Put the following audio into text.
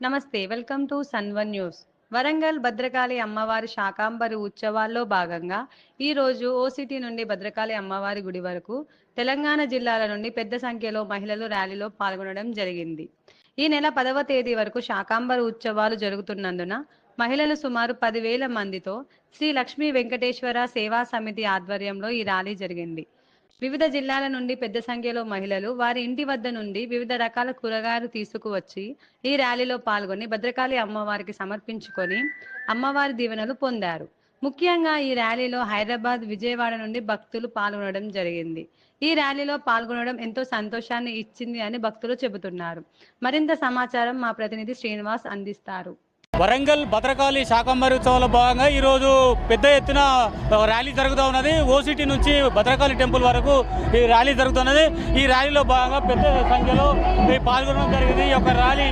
నమస్తే welcome to సన్వన్ news. Warangal Bhadrakali అమ్మవారి శాకాంబరి ఉత్సవాల్లో భాగంగా ఈ రోజు ఓసిటీ నుండి భద్రకాళి అమ్మవారి గుడి వరకు తెలంగాణ జిల్లాల నుండి పెద్ద సంఖ్యలో మహిళలు ర్యాలీలో పాల్గొనడం జరిగింది. ఈ నెల పదవ తేదీ వరకు శాకాంబరి ఉత్సవాలు జరుగుతున్నందున మహిళలు సుమారు పదివేల మందితో శ్రీ లక్ష్మీ వెంకటేశ్వర సేవా సమితి ఆధ్వర్యంలో ఈ ర్యాలీ జరిగింది. వివిధ జిల్లాల నుండి పెద్ద సంఖ్యలో మహిళలు వారి ఇంటి వద్ద నుండి వివిధ రకాల కూరగాయలు తీసుకువచ్చి ఈ ర్యాలీలో పాల్గొని భద్రకాళి అమ్మవారికి సమర్పించుకొని అమ్మవారి దీవెనలు పొందారు. ముఖ్యంగా ఈ ర్యాలీలో హైదరాబాద్ విజయవాడ నుండి భక్తులు పాల్గొనడం జరిగింది. ఈ ర్యాలీలో పాల్గొనడం ఎంతో సంతోషాన్ని ఇచ్చింది అని భక్తులు చెబుతున్నారు. మరింత సమాచారం మా ప్రతినిధి శ్రీనివాస్ అందిస్తారు. వరంగల్ భద్రకాళి శాకంబరి ఉత్సవంలో భాగంగా ఈరోజు పెద్ద ఎత్తున ర్యాలీ జరుగుతూ ఉన్నది. ఓసిటీ నుంచి భద్రకాళి టెంపుల్ వరకు ఈ ర్యాలీ జరుగుతున్నది. ఈ ర్యాలీలో భాగంగా పెద్ద సంఖ్యలో పాల్గొనడం జరిగింది. ఈ యొక్క ర్యాలీ